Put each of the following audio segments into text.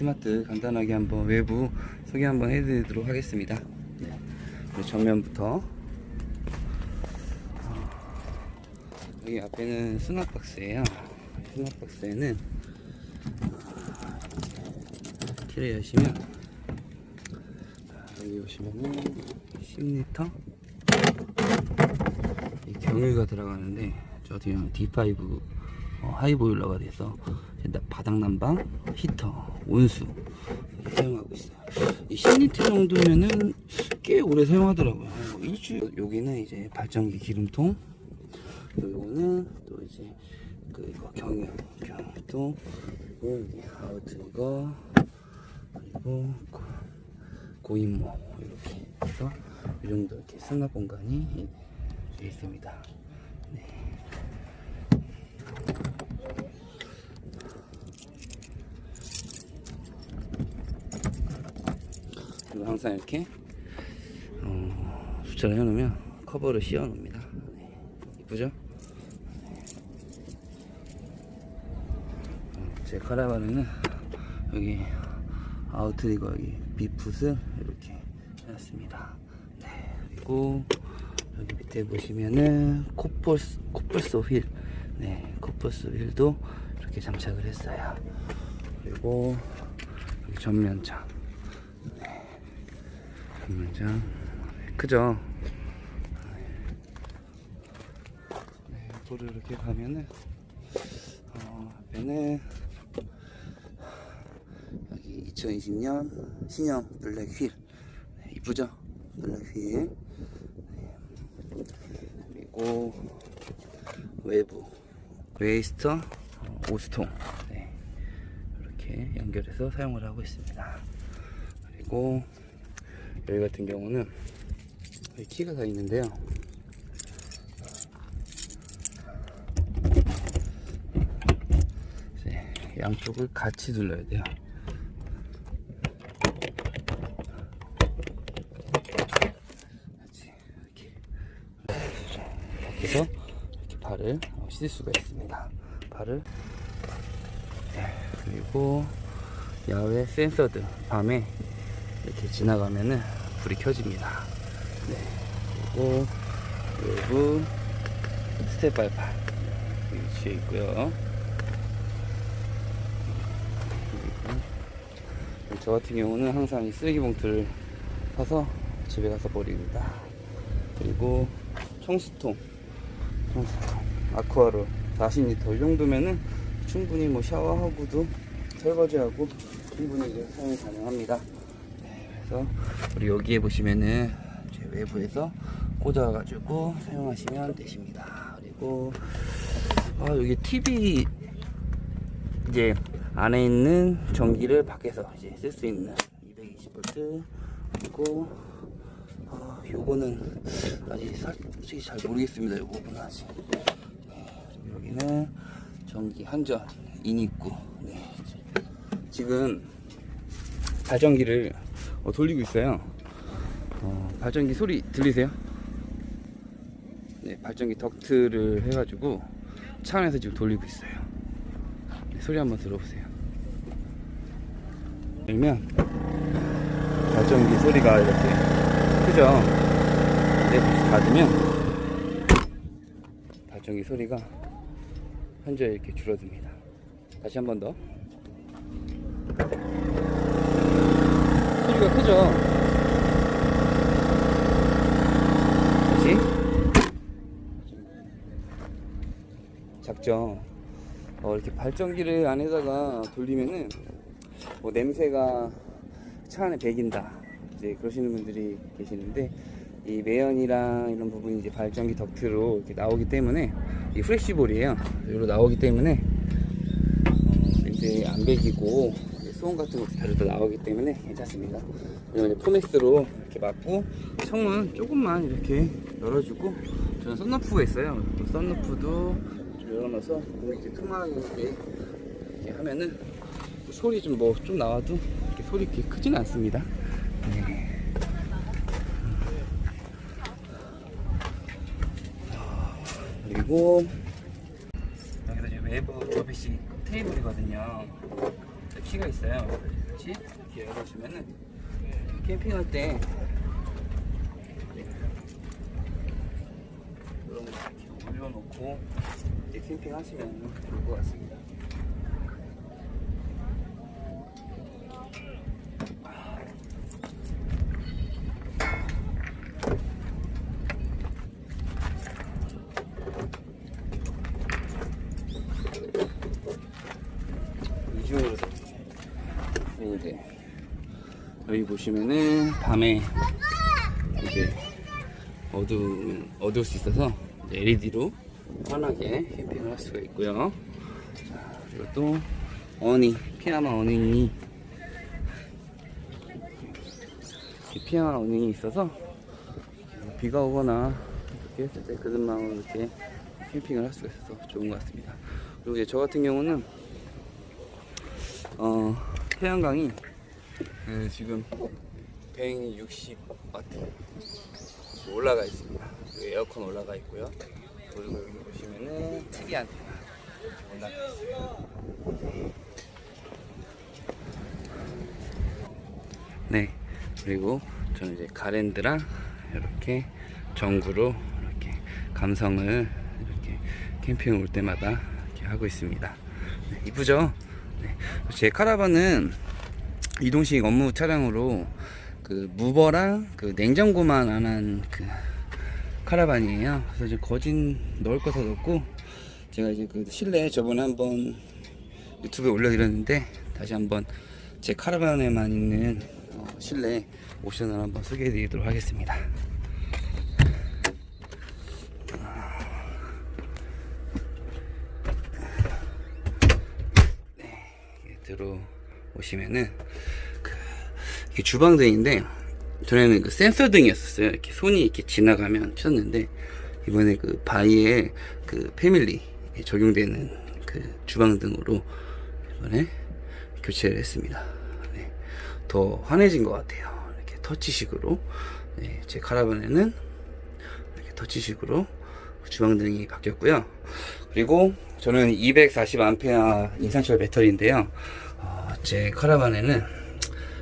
스마트 간단하게 한번 외부 소개 한번 해드리도록 하겠습니다. 네. 정면부터 어, 여기 앞에는 수납 박스예요. 수납 박스에는 키를 여시면 자, 여기 보시면은 10리터 이 경유가 들어가는데 저 뒤에 D5 어, 하이 보일러가 돼서 이제 나- 바닥 난방, 히터, 온수 사용하고 있어요. 이 10리터 정도면은 꽤 오래 사용하더라고요. 뭐 일주일. 여기는 이제 발전기 기름통, 그리고는 또 이제 그 이거 경유, 경유통, 그리고 여기 아우트 이거 그리고 고- 고인모 이렇게 해서 이 정도 이렇게 수납 공간이 되어 있습니다. 네. 그리고 항상 이렇게 어, 수차를 해놓으면 커버를 씌워 놓습니다. 네. 이쁘죠? 어, 제 카라반에는 여기 아우트리거 여기 비풋을 이렇게 해놨습니다. 네, 그리고 여기 밑에 보시면은 코뿔스 코뿔소 휠, 네, 코뿔소 휠도 이렇게 장착을 했어요. 그리고 네, 전면장 크죠? 네, 앞으로 이렇게 가면은 어, 앞에는 여기 2020년 신형 블랙 휠 네, 이쁘죠? 블랙 휠 네. 그리고 외부 웨이스터 어, 오스통 네. 이렇게 연결해서 사용을 하고 있습니다 그리고 여기 같은 경우는 키가 다 있는데요. 양쪽을 같이 눌러야 돼요. 같이 이렇게 밖에서 이렇게 발을 어, 씻을 수가 있습니다. 발을. 네, 그리고 야외 센서드 밤에 이렇게 지나가면은 불이 켜집니다. 네, 그리고 외부 스텝 발판 위치해 있고요. 저 같은 경우는 항상 이 쓰레기 봉투를 사서 집에 가서 버립니다. 그리고 청수통, 청수통, 아쿠아로 40리터 이 정도면은 충분히 뭐 샤워하고도 설거지하고 충분히 이제 사용이 가능합니다. 네, 그래서 우리 여기에 보시면은 이제 외부에서 꽂아가지고 사용하시면 되십니다. 그리고 아 여기 TV 이제 안에 있는 전기를 밖에서 이제 쓸 수 있는 220V 그리고 아, 요거는 아직 솔직히 잘 모르겠습니다. 요거는 아직 네, 여기는 전기 한전 인입구 네. 지금 발전기를 어, 돌리고 있어요. 어, 발전기 소리 들리세요? 네, 발전기 덕트를 해가지고 차 안에서 지금 돌리고 있어요. 네, 소리 한번 들어보세요. 그러면 발전기 소리가 이렇게 크죠? 다시 닫으면 발전기 소리가 현재 이렇게 줄어듭니다. 다시 한 번 더. 소리가 크죠? 다시. 작죠? 어, 이렇게 발전기를 안에다가 돌리면은 뭐 냄새가 차 안에 배긴다 이제 그러시는 분들이 계시는데 이 매연이랑 이런 부분이 이제 발전기 덕트로 이렇게 나오기 때문에 이 프레시볼이에요 여기로 나오기 때문에 어, 냄새 안 배기고 수온 같은 것도 자주 또 나오기 때문에 괜찮습니다 이제 포맥스로 이렇게 막고 창문 조금만 이렇게 열어주고 저는 썬루프가 있어요 그 썬루프도 좀 열어놔서 이렇게 틈만하게 이렇게, 이렇게 하면은 소리 좀 뭐 좀 나와도 이렇게 소리 그렇게 크지는 않습니다. 네. 그리고 여기서 이제 외부 접이식 테이블이거든요. 키가 있어요. 그렇지? 이렇게 열어주면은 캠핑할 때 이런 거 이렇게 올려놓고 이제 캠핑 하시면 좋을 것 같습니다. 이중으로 이제 여기 보시면은 밤에 이제 어두우면 어두울 수 있어서 LED로 환하게 캠핑을 할 수가 있고요. 자, 그리고 또 어니 피아마 어닝이 피아마 어닝이 있어서 비가 오거나 이렇게 했을 때 그런 마음으로 이렇게 캠핑을 할 수가 있어서 좋은 것 같습니다. 그리고 이제 저 같은 경우는 어, 태양광이 그 지금 160 와트 올라가 있습니다. 그 에어컨 올라가 있고요. 그리고 여기 보시면은 TV 안테나 올라가 있어요. 네, 그리고 저는 이제 가랜드랑 이렇게 전구로 이렇게 감성을 이렇게 캠핑 올 때마다 이렇게 하고 있습니다. 네, 이쁘죠? 네. 제 카라반은 이동식 업무 차량으로 그 무버랑 그 냉장고만 안 한 그 카라반이에요. 그래서 이제 거진 넣을 거 다 넣고 제가 이제 그 실내 저번에 한번 유튜브에 올려드렸는데 다시 한번 제 카라반에만 있는 어, 실내 옵션을 한번 소개해드리도록 하겠습니다. 이렇게 들어 오시면은 그 주방등인데 전에는 그 센서 등이었었어요. 이렇게 손이 이렇게 지나가면 켰는데 이번에 그 바이의 그 패밀리에 적용되는 그 주방등으로 이번에 교체를 했습니다. 네. 더 환해진 것 같아요. 이렇게 터치식으로 네, 제 카라반에는 이렇게 터치식으로 주방등이 바뀌었고요. 그리고 저는 240A 인산철 배터리인데요. 어, 제 카라반에는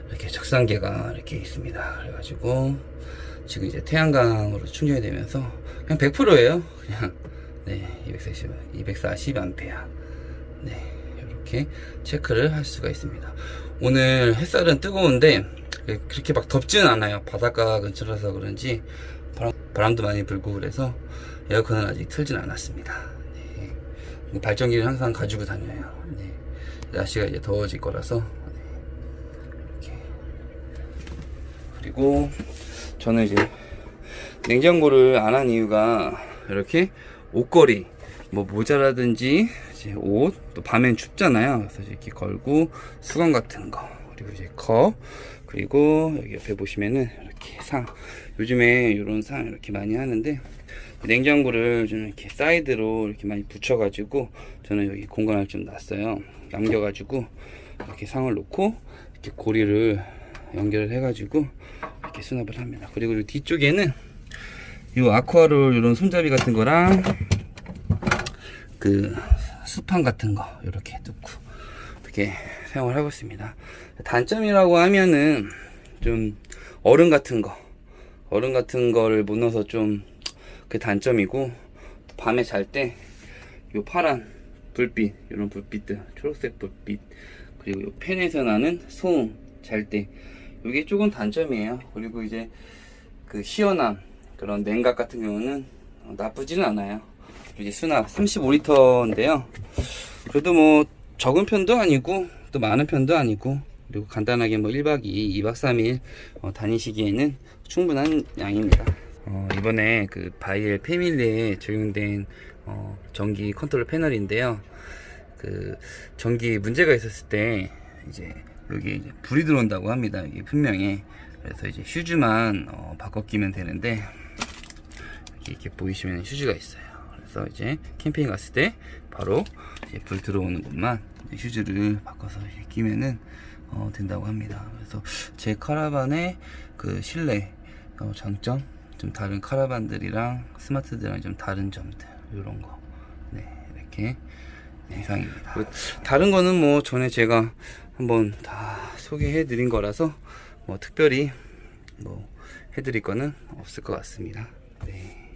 이렇게 적상계가 이렇게 있습니다. 그래가지고 지금 이제 태양광으로 충전이 되면서 그냥 100%예요. 그냥 네 240, 240A 네 이렇게 체크를 할 수가 있습니다. 오늘 햇살은 뜨거운데 그렇게 막 덥지는 않아요. 바닷가 근처라서 그런지 바람, 바람도 많이 불고 그래서 에어컨은 아직 틀진 않았습니다. 네. 발전기를 항상 가지고 다녀요. 네. 날씨가 이제 더워질 거라서 네. 이렇게 그리고 저는 이제 냉장고를 안 한 이유가 이렇게 옷걸이 뭐 모자라든지 이제 옷 또 밤엔 춥잖아요. 그래서 이렇게 걸고 수건 같은 거 그리고 이제 컵 그리고 여기 옆에 보시면은 이렇게 상 요즘에 이런 상 이렇게 많이 하는데 냉장고를 좀 이렇게 사이드로 이렇게 많이 붙여가지고 저는 여기 공간을 좀 놨어요. 남겨가지고 이렇게 상을 놓고 이렇게 고리를 연결을 해가지고 이렇게 수납을 합니다. 그리고 이 뒤쪽에는 이 아쿠아롤 이런 손잡이 같은 거랑 그 수판 같은 거 이렇게 넣고 이렇게 사용을 하고 있습니다. 단점이라고 하면은 좀 얼음 같은 거 얼음 같은 거를 못 넣어서 좀 그 단점이고 밤에 잘때요 파란 불빛 이런 불빛들 초록색 불빛 그리고 요 팬에서 나는 소음 잘 때. 이게 조금 단점이에요. 그리고 이제 그 시원함 그런 냉각 같은 경우는 어, 나쁘지는 않아요. 이게 수납 35리터인데요. 그래도 뭐 적은 편도 아니고 또 많은 편도 아니고 그리고 간단하게 뭐 1박 2일 2박 3일 어, 다니시기에는 충분한 양입니다. 어, 이번에 그 바이엘 패밀리에 적용된 어, 전기 컨트롤 패널인데요. 그 전기 문제가 있었을 때 이제 여기 이제 불이 들어온다고 합니다. 여기 분명히 그래서 이제 휴즈만 어, 바꿔 끼면 되는데 이렇게, 이렇게 보이시면 휴즈가 있어요. 그래서 이제 캠핑 갔을 때 바로 불 들어오는 곳만 휴즈를 바꿔서 끼면은 어, 된다고 합니다. 그래서 제 카라반의 그 실내 어, 장점 좀 다른 카라반들이랑 스마트들이랑 좀 다른 점들 이런 거 네, 이렇게 네, 이상입니다. 그 다른 거는 뭐 전에 제가 한번 다 소개해 드린 거라서 뭐 특별히 뭐 해드릴 거는 없을 것 같습니다. 네.